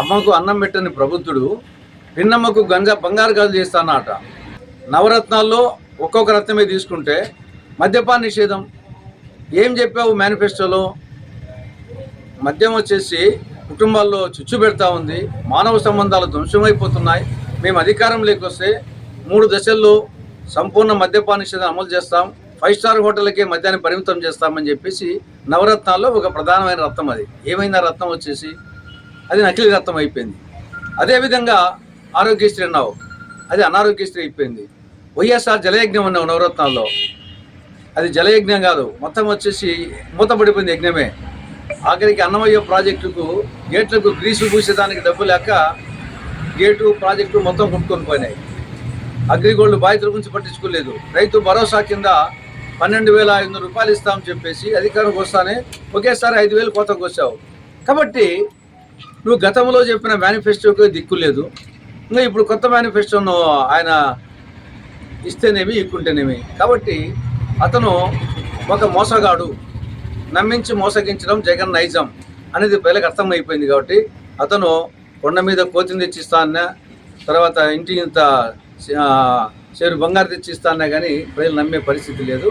అమ్మకు అన్నం పెట్టని ప్రబుద్ధుడు పిన్నమ్మకు గంజా బంగారు గాజులు చేస్తానట. నవరత్నాల్లో ఒక్కొక్క రత్నమే తీసుకుంటే మద్యపాన నిషేధం. ఏం చెప్పావు మేనిఫెస్టోలో? మద్యం వచ్చేసి కుటుంబాల్లో చుచ్చు పెడతా ఉంది. మానవ సంబంధాలు ధ్వంసమైపోతున్నాయి. మేము అధికారంలోకి వస్తే మూడు దశల్లో సంపూర్ణ మద్యపాన నిషేధం అమలు చేస్తాం. ఫైవ్ స్టార్ హోటల్కే మద్యాన్ని పరిమితం చేస్తామని చెప్పేసి నవరత్నాల్లో ఒక ప్రధానమైన రత్నం అది. ఏమైనా రత్నం వచ్చేసి? అది నకిలీ రక్తం అయిపోయింది అదేవిధంగా ఆరోగ్యశ్రీ అన్నావు. అది అనారోగ్యశ్రీ అయిపోయింది. వైఎస్ఆర్ జలయజ్ఞం అన్నావు నవరత్నాల్లో. అది జలయజ్ఞం కాదు. మొత్తం వచ్చేసి మూతపడిపోయింది యజ్ఞమే. ఆఖరికి అన్నమయ్య ప్రాజెక్టుకు గేట్లకు గ్రీసు పూసేదానికి డబ్బు లేక గేటు ప్రాజెక్టు మొత్తం కొట్టుకొని పోయినాయి. అగ్రిగోల్డ్ బాధితుల గురించి పట్టించుకోలేదు. రైతు భరోసా కింద పన్నెండు వేల ఐదు వందల రూపాయలు ఇస్తామని చెప్పేసి అధికారంకి వస్తానే ఒకేసారి ఐదు వేలు కోతకు వచ్చావు కాబట్టి నువ్వు గతంలో చెప్పిన మేనిఫెస్టోకి దిక్కు లేదు. ఇంకా ఇప్పుడు కొత్త మేనిఫెస్టోను ఆయన ఇస్తేనేమి ఇక్కుంటేనేమి. కాబట్టి అతను ఒక మోసగాడు. నమ్మించి మోసగించడం జగన్ నైజం అనేది ప్రజలకు అర్థమైపోయింది కాబట్టి అతను కొండ మీద కోతిని తెచ్చిస్తాన్న తర్వాత ఇంటి ఇంత చేరు బంగారు తెచ్చిస్తానే కానీ ప్రజలు నమ్మే పరిస్థితి లేదు.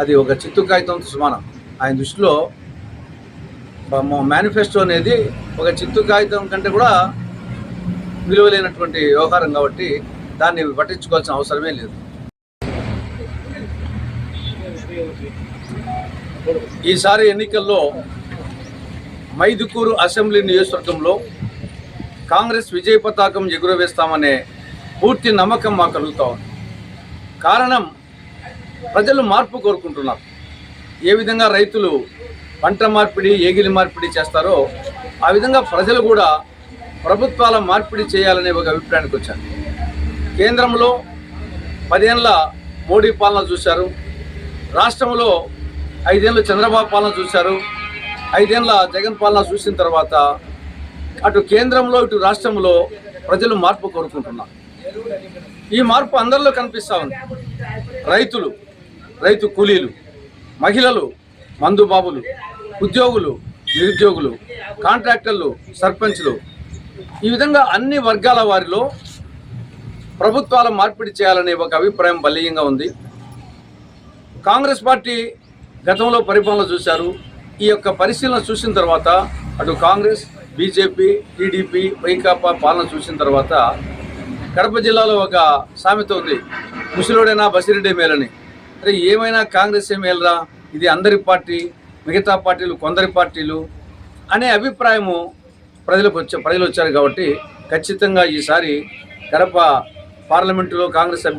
అది ఒక చిత్తు కాగితంతో సమానం. ఆయన దృష్టిలో మేనిఫెస్టో అనేది ఒక చిత్తు కాగితం కంటే కూడా విలువలేనటువంటి వ్యవహారం కాబట్టి దాన్ని పట్టించుకోవాల్సిన అవసరమే లేదు. ఈసారి ఎన్నికల్లో మైదుకూరు అసెంబ్లీ నియోజకవర్గంలో కాంగ్రెస్ విజయ పతాకం ఎగురవేస్తామనే పూర్తి నమ్మకం మాకు కలుగుతా ఉంది. కారణం ప్రజలు మార్పు కోరుకుంటున్నారు. ఏ విధంగా రైతులు పంట మార్పిడి ఏగిలి మార్పిడి చేస్తారో ఆ విధంగా ప్రజలు కూడా ప్రభుత్వాల మార్పిడి చేయాలనే ఒక అభిప్రాయానికి వచ్చారు. కేంద్రంలో పదేళ్ళ మోడీ పాలన చూశారు. రాష్ట్రంలో ఐదేళ్ళు చంద్రబాబు పాలన చూశారు. ఐదేళ్ళ జగన్ పాలన చూసిన తర్వాత అటు కేంద్రంలో ఇటు రాష్ట్రంలో ప్రజలు మార్పు కోరుకుంటున్నారు. ఈ మార్పు అందరిలో కనిపిస్తూ ఉంది. రైతులు రైతు కూలీలు మహిళలు మందుబాబులు ఉద్యోగులు నిరుద్యోగులు కాంట్రాక్టర్లు సర్పంచ్లు ఈ విధంగా అన్ని వర్గాల వారిలో ప్రభుత్వాల మార్పిడి చేయాలనే ఒక అభిప్రాయం బలీయంగా ఉంది. కాంగ్రెస్ పార్టీ గతంలో పరిపాలన చూశారు. ఈ యొక్క పరిశీలన చూసిన తర్వాత అటు కాంగ్రెస్ బీజేపీ టీడీపీ వైకాపా పాలన చూసిన తర్వాత కడప జిల్లాలో ఒక సామెత ఉంది. ముసలోడైనా బసిరెడ్డి మేలని. అరే ఏమైనా కాంగ్రెస్ ఏ మేలరా? ఇది అందరి పార్టీ. మిగతా పార్టీలు కొందరి పార్టీలు అనే అభిప్రాయము ప్రజలకు వచ్చే ప్రజలు వచ్చారు కాబట్టి ఖచ్చితంగా ఈసారి కడప పార్లమెంటులో కాంగ్రెస్